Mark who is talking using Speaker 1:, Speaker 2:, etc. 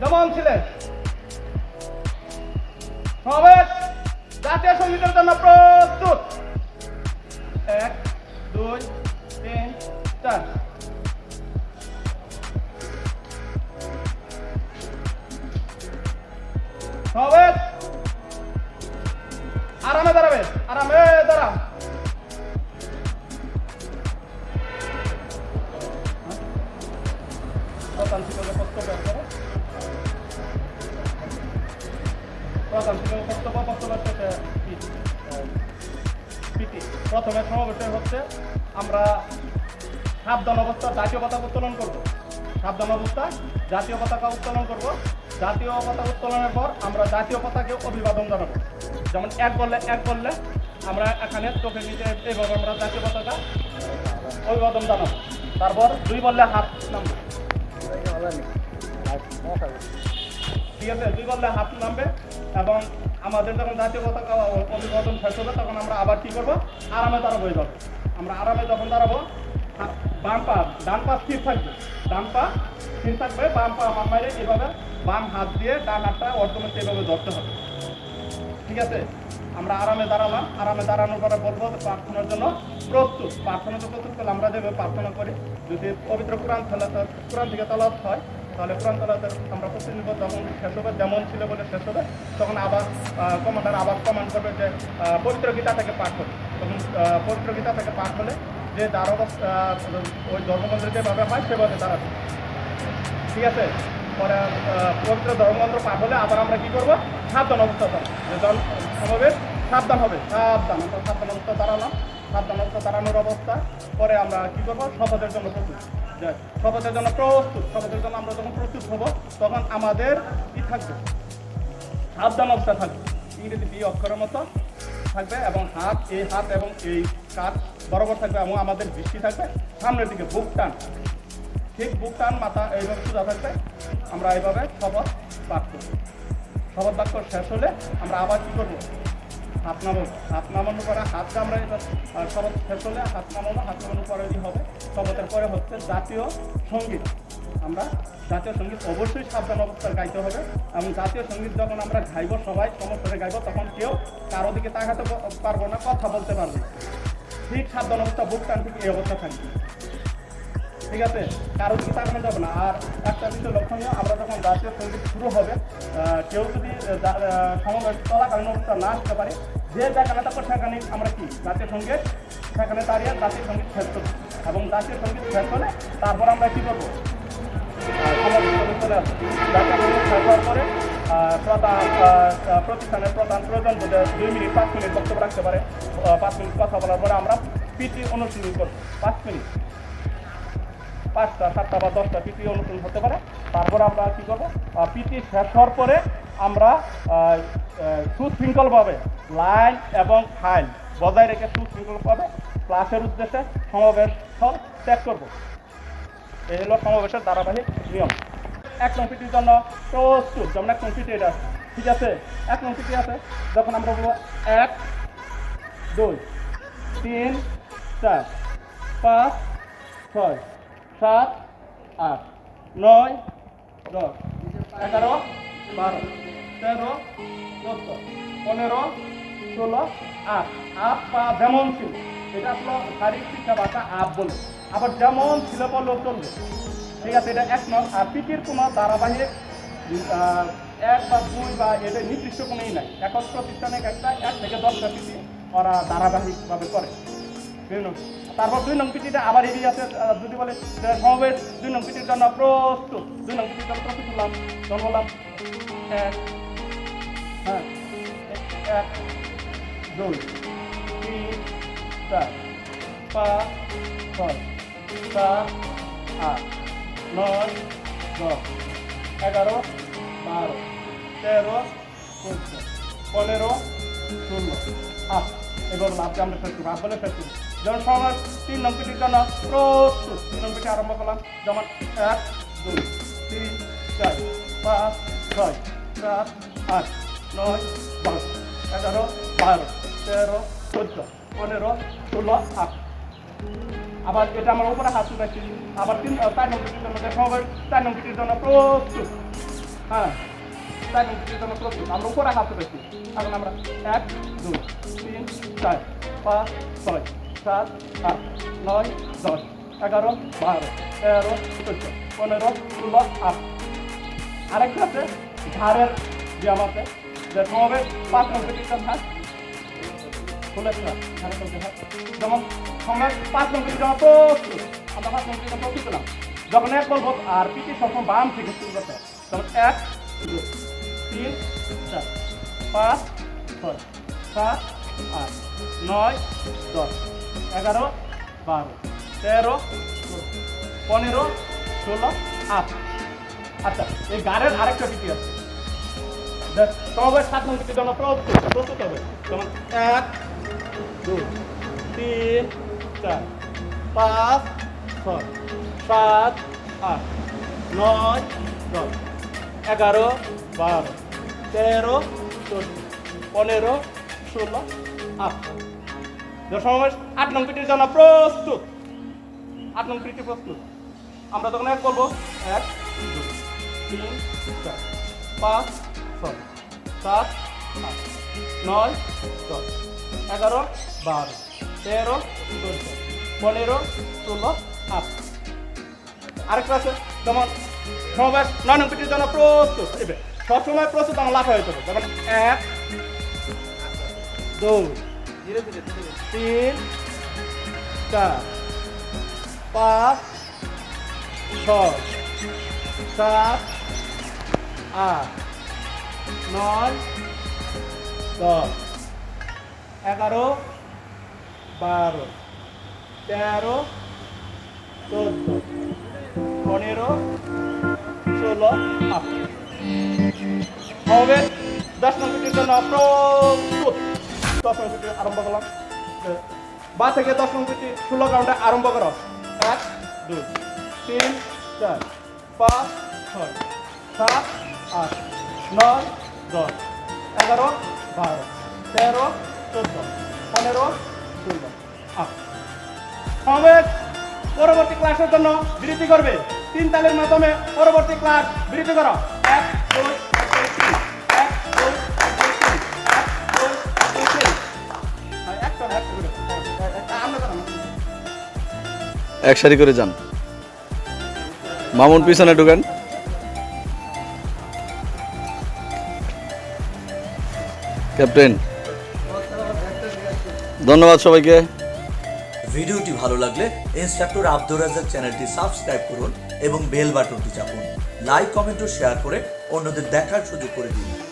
Speaker 1: দমন ছিলেন সমাবেশ জাতীয় সঙ্গীতের জন্য প্রস্তুত এক দুই তিন চার সমাবেশ আরামে দাঁড়াবে আরামে প্রধান প্রথমে সমাবেশে হচ্ছে আমরা সাবধান অবস্থা জাতীয় পতাকা উত্তোলন করব সাবধান অবস্থা জাতীয় পতাকা উত্তোলন করব জাতীয় পতাকা উত্তোলনের পর আমরা জাতীয় পতাকে অভিবাদন জানাবো যেমন এক বললে এক বললে আমরা এখানে চোখে নিচে এইভাবে আমরা জাতীয় পতাকা অভিবাদন জানাবো তারপর দুই বললে হাত নামবো ঠিক আছে দুই বললে হাত নামবে এবং আমাদের যখন জাতীয় পতাকা অভিবাদন শেষ হবে তখন আমরা আবার কী করবো আরামে দাঁড়াবো এই দল আমরা আরামে যখন দাঁড়াবো বাম পা ডান পা স্থির থাকবে ডান পা স্থির থাকবে বাম পা হাত মারে এইভাবে বাম হাত দিয়ে ডান হাতটা অর্থমন্ত্রী এইভাবে ধরতে হবে ঠিক আছে আমরা আরামে দাঁড়ালাম আরামে দাঁড়ানোর পরে বলবো প্রার্থনার জন্য প্রস্তুত প্রার্থনা তো প্রস্তুত করলে আমরা যেভাবে প্রার্থনা করি যদি পবিত্র কোরআন কোরআন থেকে তালাত হয় তাহলে কোরআন তালাতের আমরা প্রশ্ন নিব তখন শেষ হবে যেমন ছিল বলে শেষ হবে তখন আবার কমান্ডার আবার কমান্ড করবে যে পবিত্র গীতা থেকে পাঠ করবে তখন পবিত্র গীতা থেকে পাঠ হলে যে তার ওই ধর্মগ্রন্থের যেভাবে হয় সেভাবে তারা ঠিক আছে পরে পবিত্র ধর্মমন্ত্র পাঠ হলে আবার আমরা কী করবো সাবধান অবস্থা যে জন সমাবেশ সাবধান হবে সাবধান সাবধান অবস্থা দাঁড়ালাম সাবধানত তাড়ানোর অবস্থা পরে আমরা কী করবো শপথের জন্য প্রস্তুত শপথের জন্য প্রস্তুত শপথের জন্য আমরা যখন প্রস্তুত হব তখন আমাদের কী থাকবে সাবধান অবস্থা থাকবে ইংরেজি বি অক্ষরের মতো থাকবে এবং হাত এই হাত এবং এই কাজ বরাবর থাকবে এবং আমাদের বৃষ্টি থাকবে সামনের দিকে বুক টান ঠিক বুক টান মাথা এইভাবে সোজা থাকবে আমরা এইভাবে শপথ পাঠ করব শপথ বাক্য শেষ হলে আমরা আবার কী করবো হাত নামানো হাত নামানোর পরে হাত আমরা এবার শপথ শেষ হলে হাত নামানো হাত নামানোর পরে হবে শপথের পরে হচ্ছে জাতীয় সঙ্গীত আমরা জাতীয় সঙ্গীত অবশ্যই সাবধান অবস্থায় গাইতে হবে এবং জাতীয় সঙ্গীত যখন আমরা গাইব সবাই সমস্যাটা গাইব তখন কেউ কারো দিকে তাকাতে পারবো না কথা বলতে পারবে ঠিক সাবধান অবস্থা বুক টান থেকে এই অবস্থা থাকবে ঠিক আছে কারণ কি কারণে যাবে না আর একটা কিন্তু লক্ষণীয় আমরা যখন রাষ্ট্রীয় প্রজেক্ট শুরু হবে কেউ যদি সমন্বয় চলাকালীন অবস্থা না আসতে পারে যে দেখানে করে সেখানে আমরা কি জাতীয় সঙ্গে সেখানে দাঁড়িয়ে জাতীয় সঙ্গীত শেষ করি এবং জাতীয় সঙ্গীত শেষ হলে তারপর আমরা কী করবো পরে প্রধান প্রতিষ্ঠানের প্রধান প্রয়োজন বলে দুই মিনিট পাঁচ মিনিট বক্তব্য রাখতে পারে পাঁচ মিনিট কথা বলার পরে আমরা পিটি অনুশীলন করবো পাঁচ মিনিট পাঁচটা সাতটা বা দশটা পিটি অনুষ্ঠান হতে পারে তারপর আমরা কী করবো পিটি শেষ হওয়ার পরে আমরা সুশৃঙ্খলভাবে লাইন এবং ফাইল বজায় রেখে সুশৃঙ্খলভাবে ক্লাসের উদ্দেশ্যে সমাবেশ স্থল ত্যাগ করবো এই হলো সমাবেশের ধারাবাহিক নিয়ম এক নং পিটির জন্য প্রস্তুত যেমন এক নং এটা ঠিক আছে এক নং পিটি আছে যখন আমরা বলবো এক দুই তিন চার পাঁচ ছয় সাত আট নয় দশ এগারো বারো তেরো চোদ্দ পনেরো ষোলো আট আপ পা যেমন ছিল এটা আপনার শারীরিক শিক্ষা ভাষা আপ বলে আবার যেমন ছিল বললেও চলবে ঠিক আছে এটা এক নয় আর পিকির কোনো ধারাবাহিক এক বা দুই বা এটা নির্দিষ্ট কোনোই নাই একত্র প্রতিষ্ঠানে একটা এক থেকে দশটা পিকি ওরা ধারাবাহিকভাবে করে বিভিন্ন তারপর দুই নং পিটিটা আবার হেভি আছে যদি বলে সমাবেশ দুই নং পিটির জন্য প্রস্তুত দুই নং পিটির জন্য প্রস্তুত হলাম জন্ম হলাম এক হ্যাঁ এক দুই তিন চার পাঁচ ছয় সাত আট নয় দশ এগারো বারো তেরো পনেরো ষোলো আট এবং মাছকে আমরা ফেস ভাব বলে ফেস যেমন সবার তিন নম্বরটির জন্য প্রস্তুত তিন নম্বরটি আরম্ভ করলাম যেমন এক দুই তিন চার পাঁচ ছয় সাত আট নয় দশ এগারো বারো তেরো চোদ্দ পনেরো ষোলো আট আবার এটা আমার উপরে হাত তুলেছি আবার তিন চার নম্বরটির জন্য দেখো চার নম্বরটির জন্য প্রস্তুত হ্যাঁ তাই উত্তেজনা চলছে আমরা উপরে হাত রাখি এখন আমরা এক দুই তিন চার পাঁচ ছয় সাত আট নয় দশ এগারো বারো তেরো চোদ্দ পনেরো ষোলো আট আরেকটা আছে ঘাড়ের ব্যায়াম আছে যে সমাবেশ পাঁচ নম্বর একটা ভাগ যেমন সমাবেশ পাঁচ নম্বর জমা প্রস্তুত আমরা পাঁচ নম্বর প্রস্তুত না যখন এক বলব আর পিটি সবসময় বাম থেকে শুরু করতে তখন এক दो तीन चार পাঁচ ছয় সাত আট নয় দশ এগারো বারো তেরো পনেরো ষোলো আট আচ্ছা এই গানের আরেকটা বিপি আছে সবাই সাত নম্বর বিপি তোমরা প্রস্তুত প্রস্তুত হবে তোমার এক দুই তিন চার পাঁচ ছয় সাত আট নয় দশ এগারো বারো তেরো চোদ্দ পনেরো ষোলো আঠারো আট নং পিটির জন্য প্রস্তুত আট নং পিটি প্রস্তুত আমরা তখন এক করবো এক দু তিন চার পাঁচ ছয় সাত আট নয় দশ এগারো বারো তেরো চোদ্দ পনেরো ষোলো আট আরেকটা আছে যেমন সবাই নয় পিটির জন্য প্রস্তুত এবে সবসময় প্রস্তুত আমার লাফা হয়ে যাবে যেমন এক দুই তিন চার পাঁচ ছয় সাত আট নয় দশ এগারো বারো তেরো চোদ্দ পনেরো ষোলো আট হবে দশ নম্বরটির জন্য প্রস্তুত দশ নম্বরটি আরম্ভ করলাম বা থেকে দশ নম্বরটি ষোলো রাউন্ডে আরম্ভ করো এক দুই তিন চার পাঁচ ছয় সাত আট নয় দশ এগারো বারো তেরো চোদ্দ পনেরো ষোলো আট সমাবেশ পরবর্তী ক্লাসের জন্য বিরতি করবে তিন তালের মাধ্যমে পরবর্তী ক্লাস বৃদ্ধি করো
Speaker 2: এক সারি করে যান মামুন পিছনে ঢুকেন ক্যাপ্টেন ধন্যবাদ সবাইকে ভিডিওটি ভালো লাগলে ইন্সট্রাক্টর আব্দুর রাজার চ্যানেলটি সাবস্ক্রাইব করুন এবং বেল বাটনটি চাপুন লাইক কমেন্ট ও শেয়ার করে অন্যদের দেখার সুযোগ করে দিন